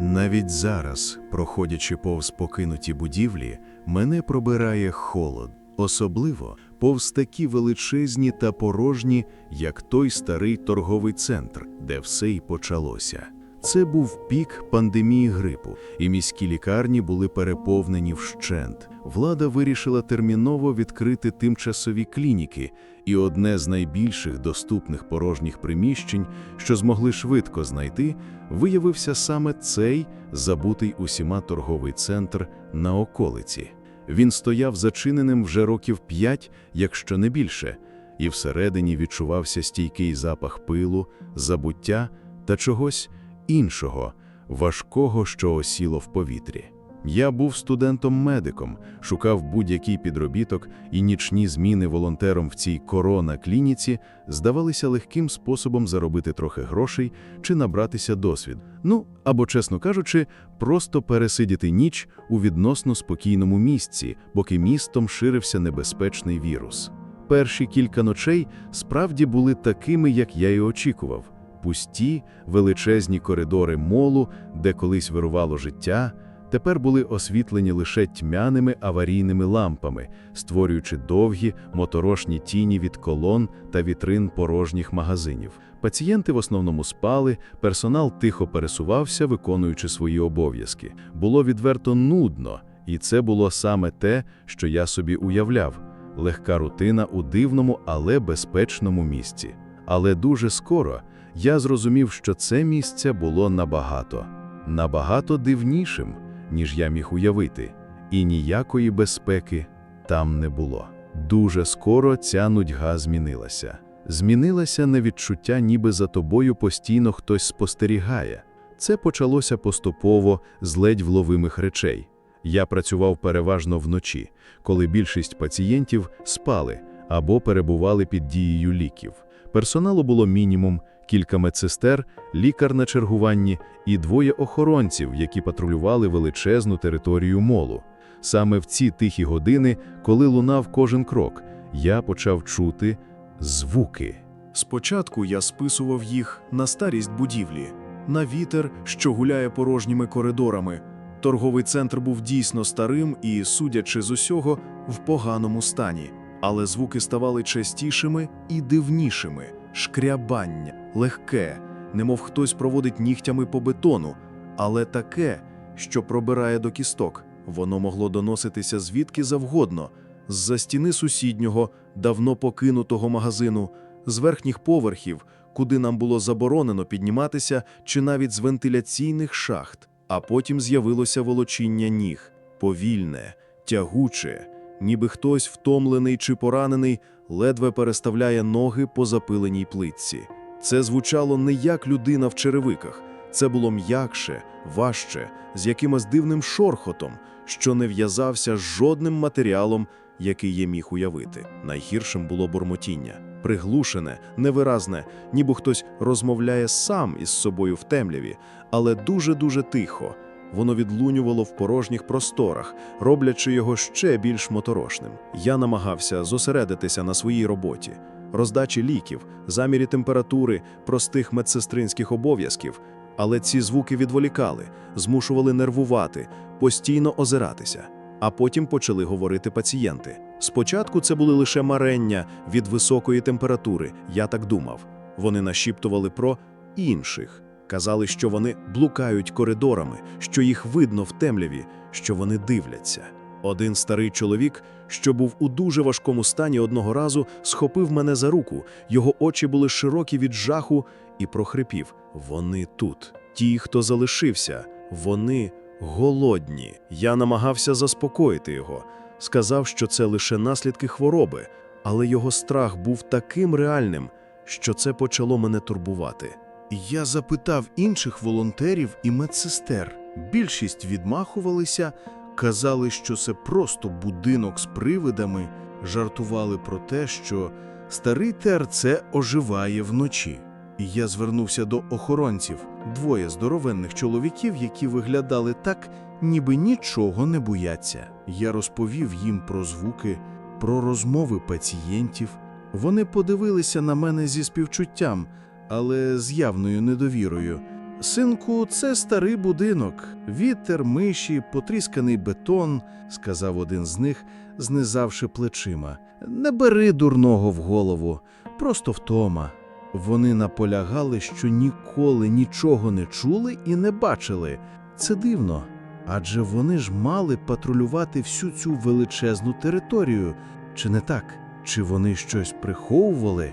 Навіть зараз, проходячи повз покинуті будівлі, мене пробирає холод, особливо повз такі величезні та порожні, як той старий торговий центр, де все й почалося. Це був пік пандемії грипу, і міські лікарні були переповнені вщент. Влада вирішила терміново відкрити тимчасові клініки, і одне з найбільших доступних порожніх приміщень, що змогли швидко знайти, виявився саме цей забутий усіма торговий центр на околиці. Він стояв зачиненим вже років п'ять, якщо не більше, і всередині відчувався стійкий запах пилу, забуття та чогось іншого, важкого, що осіло в повітрі. Я був студентом-медиком, шукав будь-який підробіток, і нічні зміни волонтером в цій корона-клініці здавалися легким способом заробити трохи грошей чи набратися досвід. Ну, або, чесно кажучи, просто пересидіти ніч у відносно спокійному місці, поки містом ширився небезпечний вірус. Перші кілька ночей справді були такими, як я і очікував. Пусті, величезні коридори молу, де колись вирувало життя, тепер були освітлені лише тьмяними аварійними лампами, створюючи довгі моторошні тіні від колон та вітрин порожніх магазинів. Пацієнти в основному спали, персонал тихо пересувався, виконуючи свої обов'язки. Було відверто нудно, і це було саме те, що я собі уявляв легка рутина у дивному, але безпечному місці. Але дуже скоро я зрозумів, що це місце було набагато, набагато дивнішим, ніж я міг уявити, і ніякої безпеки там не було. Дуже скоро ця нудьга змінилася. Змінилося на відчуття, ніби за тобою постійно хтось спостерігає. Це почалося поступово з ледь вловимих речей. Я працював переважно вночі, коли більшість пацієнтів спали або перебували під дією ліків. Персоналу було мінімум, кілька медсестер, лікар на чергуванні і двоє охоронців, які патрулювали величезну територію молу. Саме в ці тихі години, коли лунав кожен крок, я почав чути звуки. Спочатку я списував їх на старість будівлі, на вітер, що гуляє порожніми коридорами. Торговий центр був дійсно старим і, судячи з усього, в поганому стані. Але звуки ставали частішими і дивнішими шкрябання, легке, немов хтось проводить нігтями по бетону, але таке, що пробирає до кісток. Воно могло доноситися звідки завгодно, з-за стіни сусіднього, давно покинутого магазину, з верхніх поверхів, куди нам було заборонено підніматися, чи навіть з вентиляційних шахт. А потім з'явилося волочіння ніг, повільне, тягуче, ніби хтось втомлений чи поранений ледве переставляє ноги по запиленій плитці. Це звучало не як людина в черевиках, це було м'якше, важче, з якимось дивним шорхотом, що не в'язався з жодним матеріалом, який я міг уявити. Найгіршим було бурмотіння, приглушене, невиразне, ніби хтось розмовляє сам із собою в темряві, але дуже-дуже тихо. Воно відлунювало в порожніх просторах, роблячи його ще більш моторошним. Я намагався зосередитися на своїй роботі, роздачі ліків, замірі температури, простих медсестринських обов'язків, але ці звуки відволікали, змушували нервувати, постійно озиратися. А потім почали говорити пацієнти. Спочатку це були лише марення від високої температури, я так думав. Вони нашіптували про інших. Казали, що вони блукають коридорами, що їх видно в темряві, що вони дивляться. Один старий чоловік, що був у дуже важкому стані одного разу, схопив мене за руку. Його очі були широкі від жаху і прохрипів: Вони тут. Ті, хто залишився, вони голодні. Я намагався заспокоїти його, сказав, що це лише наслідки хвороби, але його страх був таким реальним, що це почало мене турбувати. Я запитав інших волонтерів і медсестер. Більшість відмахувалися, казали, що це просто будинок з привидами, жартували про те, що старий ТРЦ оживає вночі. І я звернувся до охоронців, двоє здоровенних чоловіків, які виглядали так, ніби нічого не бояться. Я розповів їм про звуки, про розмови пацієнтів. Вони подивилися на мене зі співчуттям, але з явною недовірою. Синку, це старий будинок. Вітер, миші, потрісканий бетон, сказав один з них, знизавши плечима. Не бери дурного в голову, просто втома. Вони наполягали, що ніколи нічого не чули і не бачили. Це дивно, адже вони ж мали патрулювати всю цю величезну територію. Чи не так? Чи вони щось приховували?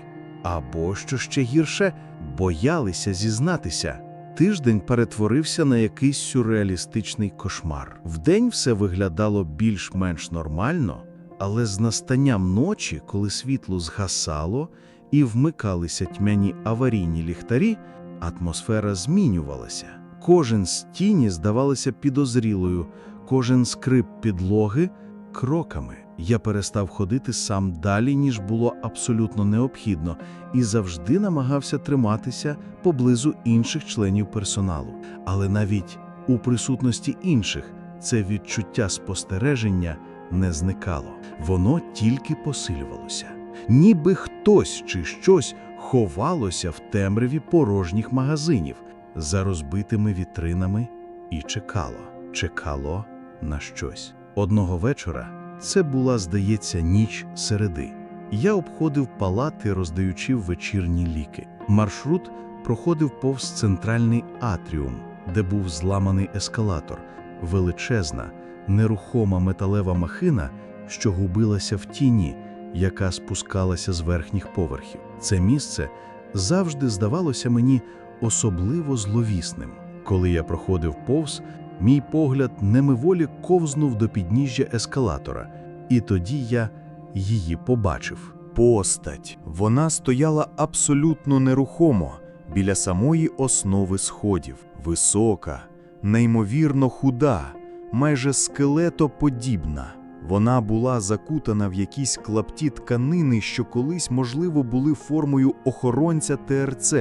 Або, що ще гірше, боялися зізнатися. Тиждень перетворився на якийсь сюрреалістичний кошмар. Вдень все виглядало більш-менш нормально, але з настанням ночі, коли світло згасало і вмикалися тьмяні аварійні ліхтарі, атмосфера змінювалася. Кожен з тіні здавалося підозрілою, кожен скрип підлоги кроками. Я перестав ходити сам далі, ніж було абсолютно необхідно, і завжди намагався триматися поблизу інших членів персоналу. Але навіть у присутності інших це відчуття спостереження не зникало. Воно тільки посилювалося. Ніби хтось чи щось ховалося в темряві порожніх магазинів за розбитими вітринами і чекало, чекало на щось. Одного вечора це була, здається, ніч середи. Я обходив палати, роздаючи вечірні ліки. Маршрут проходив повз центральний атріум, де був зламаний ескалатор, величезна, нерухома металева махина, що губилася в тіні, яка спускалася з верхніх поверхів. Це місце завжди здавалося мені особливо зловісним. Коли я проходив повз, мій погляд немиволі ковзнув до підніжжя ескалатора, і тоді я її побачив. Постать. Вона стояла абсолютно нерухомо біля самої основи сходів, висока, неймовірно худа, майже скелетоподібна. Вона була закутана в якісь клапті тканини, що колись, можливо, були формою охоронця ТРЦ,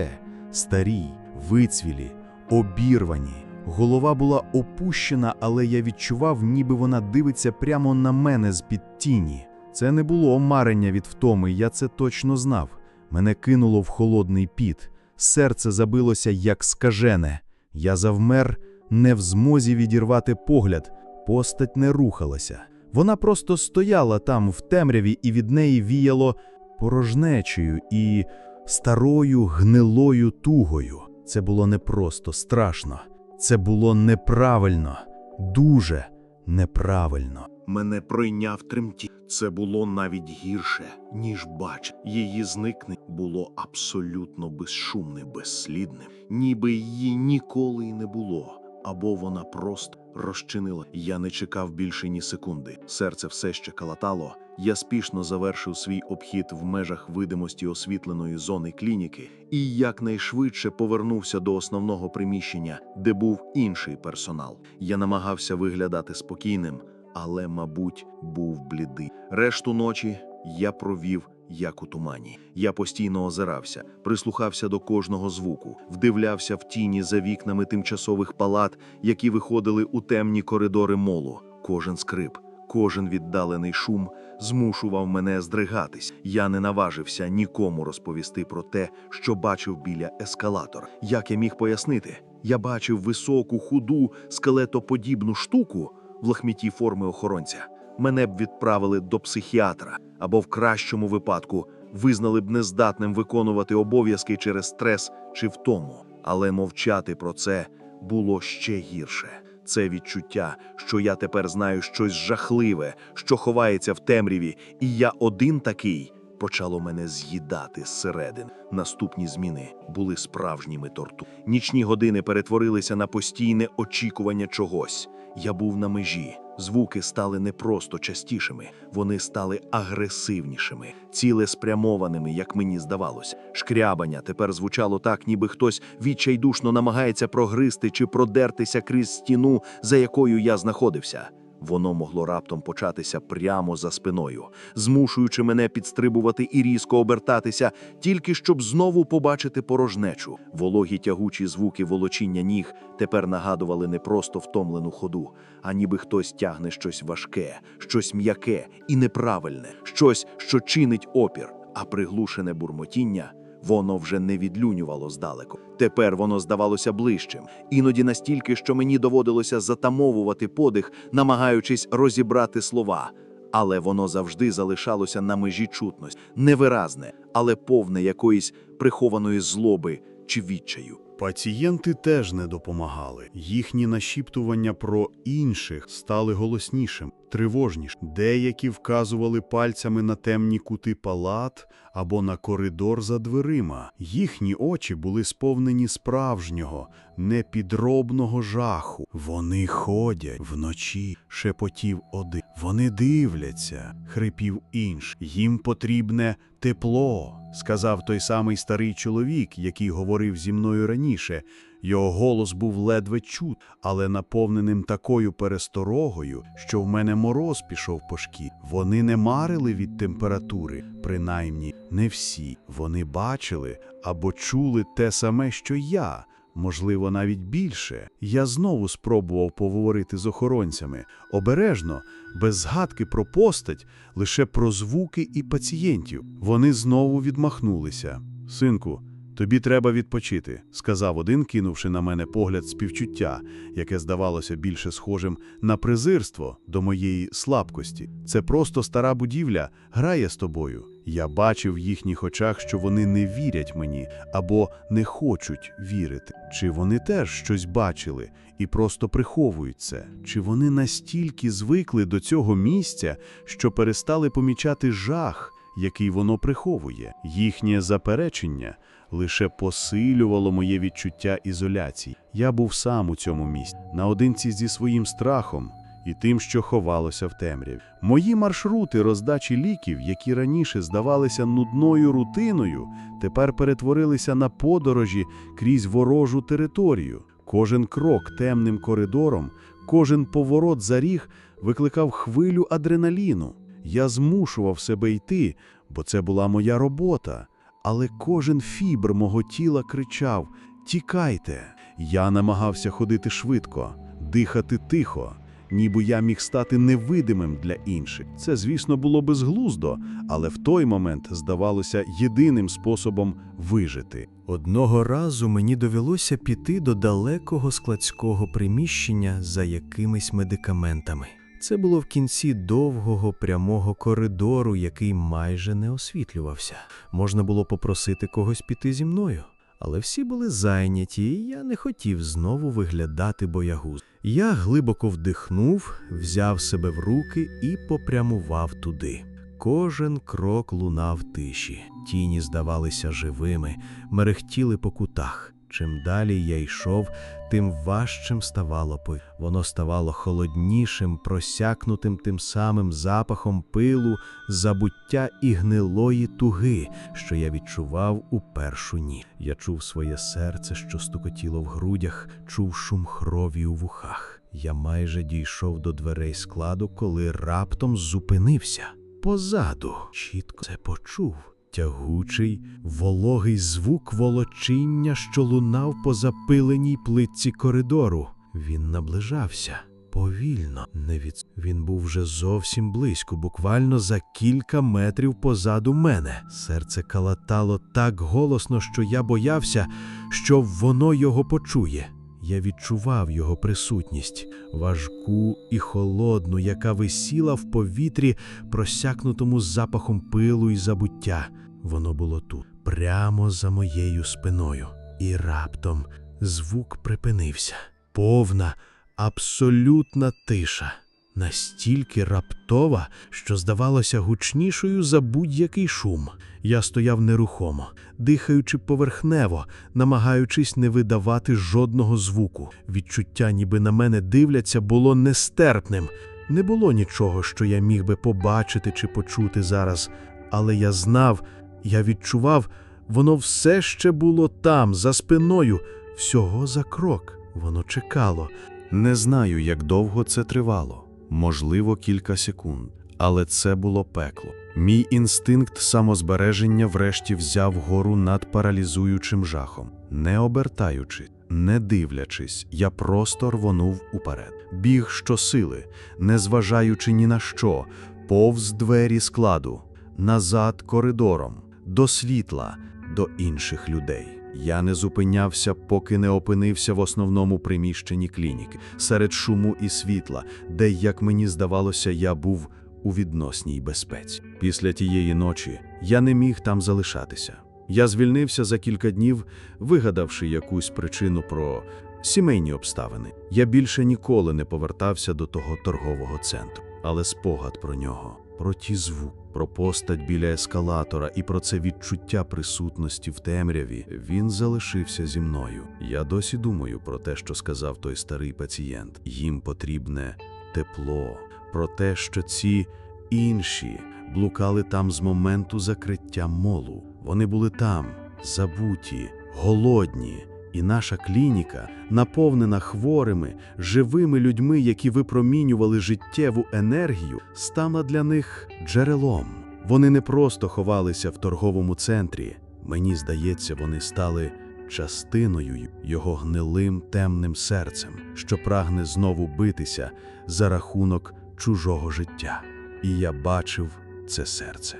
старі, вицвілі, обірвані. Голова була опущена, але я відчував, ніби вона дивиться прямо на мене з-під тіні. Це не було марення від втоми, я це точно знав. Мене кинуло в холодний піт, серце забилося як скажене. Я завмер, не в змозі відірвати погляд, постать не рухалася. Вона просто стояла там в темряві, і від неї віяло порожнечею і старою гнилою тугою. Це було не просто страшно, це було неправильно, дуже неправильно. Мене пройняв тремті. Це було навіть гірше, ніж бач. Її зникнення було абсолютно безшумним, безслідним, ніби її ніколи й не було. Або вона просто розчинила. Я не чекав більше ні секунди. Серце все ще калатало. Я спішно завершив свій обхід в межах видимості освітленої зони клініки і якнайшвидше повернувся до основного приміщення, де був інший персонал. Я намагався виглядати спокійним, але, мабуть, був блідий. Решту ночі я провів як у тумані. Я постійно озирався, прислухався до кожного звуку, вдивлявся в тіні за вікнами тимчасових палат, які виходили у темні коридори молу. Кожен скрип, кожен віддалений шум змушував мене здригатись. Я не наважився нікому розповісти про те, що бачив біля ескалатора. Як я міг пояснити? Я бачив високу, худу, скелетоподібну штуку в лахміті форми охоронця. Мене б відправили до психіатра або в кращому випадку визнали б нездатним виконувати обов'язки через стрес чи втому. Але мовчати про це було ще гірше. Це відчуття, що я тепер знаю щось жахливе, що ховається в темряві, і я один такий, почало мене з'їдати зсередин. Наступні зміни були справжніми торту. Нічні години перетворилися на постійне очікування чогось. Я був на межі. Звуки стали не просто частішими, вони стали агресивнішими, цілеспрямованими, як мені здавалось. Шкрябання тепер звучало так, ніби хтось відчайдушно намагається прогризти чи продертися крізь стіну, за якою я знаходився. Воно могло раптом початися прямо за спиною, змушуючи мене підстрибувати і різко обертатися, тільки щоб знову побачити порожнечу. Вологі тягучі звуки волочіння ніг тепер нагадували не просто втомлену ходу, а ніби хтось тягне щось важке, щось м'яке і неправильне, щось, що чинить опір, а приглушене бурмотіння. Воно вже не відлюнювало здалеку. Тепер воно здавалося ближчим, іноді настільки, що мені доводилося затамовувати подих, намагаючись розібрати слова. Але воно завжди залишалося на межі чутності, невиразне, але повне якоїсь прихованої злоби чи відчаю. Пацієнти теж не допомагали. Їхні нашіптування про інших стали голоснішим, тривожнішим. Деякі вказували пальцями на темні кути палат або на коридор за дверима. Їхні очі були сповнені справжнього, непідробного жаху. Вони ходять вночі, шепотів один. Вони дивляться, хрипів інший. Їм потрібне тепло, сказав той самий старий чоловік, який говорив зі мною раніше. Його голос був ледве чут, але наповненим такою пересторогою, що в мене мороз пішов по шкі. Вони не марили від температури, принаймні не всі. Вони бачили або чули те саме, що я. Можливо, навіть більше. Я знову спробував поговорити з охоронцями. Обережно, без згадки про постать, лише про звуки і пацієнтів. Вони знову відмахнулися. Синку, тобі треба відпочити, сказав один, кинувши на мене погляд співчуття, яке здавалося більше схожим на презирство до моєї слабкості. Це просто стара будівля грає з тобою. Я бачив в їхніх очах, що вони не вірять мені або не хочуть вірити. Чи вони теж щось бачили і просто приховують це? Чи вони настільки звикли до цього місця, що перестали помічати жах, який воно приховує? Їхнє заперечення лише посилювало моє відчуття ізоляції. Я був сам у цьому місці, наодинці зі своїм страхом і тим, що ховалося в темряві. Мої маршрути роздачі ліків, які раніше здавалися нудною рутиною, тепер перетворилися на подорожі крізь ворожу територію. Кожен крок темним коридором, кожен поворот за ріг викликав хвилю адреналіну. Я змушував себе йти, бо це була моя робота. Але кожен фібр мого тіла кричав: Тікайте! Я намагався ходити швидко, дихати тихо, ніби я міг стати невидимим для інших. Це, звісно, було безглуздо, але в той момент здавалося єдиним способом вижити. Одного разу мені довелося піти до далекого складського приміщення за якимись медикаментами. Це було в кінці довгого прямого коридору, який майже не освітлювався. Можна було попросити когось піти зі мною, але всі були зайняті, і я не хотів знову виглядати боягуз. Я глибоко вдихнув, взяв себе в руки і попрямував туди. Кожен крок лунав тиші, тіні здавалися живими, мерехтіли по кутах. Чим далі я йшов, тим важчим ставало пи. Воно ставало холоднішим, просякнутим тим самим запахом пилу, забуття і гнилої туги, що я відчував у першу ніч. Я чув своє серце, що стукотіло в грудях, чув шум крові у вухах. Я майже дійшов до дверей складу, коли раптом зупинився. Позаду чітко це почув. Тягучий, вологий звук волочіння, що лунав по запиленій плитці коридору. Він наближався повільно, не від... Він був вже зовсім близько, буквально за кілька метрів позаду мене. Серце калатало так голосно, що я боявся, що воно його почує. Я відчував його присутність, важку і холодну, яка висіла в повітрі, просякнутому запахом пилу і забуття. Воно було тут, прямо за моєю спиною. І раптом звук припинився. Повна, абсолютна тиша. Настільки раптова, що здавалося гучнішою за будь-який шум. Я стояв нерухомо, дихаючи поверхнево, намагаючись не видавати жодного звуку. Відчуття, ніби на мене дивляться, було нестерпним. Не було нічого, що я міг би побачити чи почути зараз, але я знав, я відчував, воно все ще було там, за спиною, всього за крок. Воно чекало. Не знаю, як довго це тривало, можливо, кілька секунд, але це було пекло. Мій інстинкт самозбереження врешті взяв гору над паралізуючим жахом. Не обертаючись, не дивлячись, я просто рвонув уперед. Біг щосили, не зважаючи ні на що, повз двері складу, назад коридором, до світла, до інших людей. Я не зупинявся, поки не опинився в основному приміщенні клініки, серед шуму і світла, де, як мені здавалося, я був у відносній безпеці. Після тієї ночі я не міг там залишатися. Я звільнився за кілька днів, вигадавши якусь причину про сімейні обставини. Я більше ніколи не повертався до того торгового центру, але спогад про нього, про ті звук, про постать біля ескалатора і про це відчуття присутності в темряві, він залишився зі мною. Я досі думаю про те, що сказав той старий пацієнт. Їм потрібне тепло, про те, що ці інші блукали там з моменту закриття молу. Вони були там, забуті, голодні. І наша клініка, наповнена хворими, живими людьми, які випромінювали життєву енергію, стала для них джерелом. Вони не просто ховалися в торговому центрі. Мені здається, вони стали частиною його гнилим темним серцем, що прагне знову битися за рахунок чужого життя. І я бачив це серце.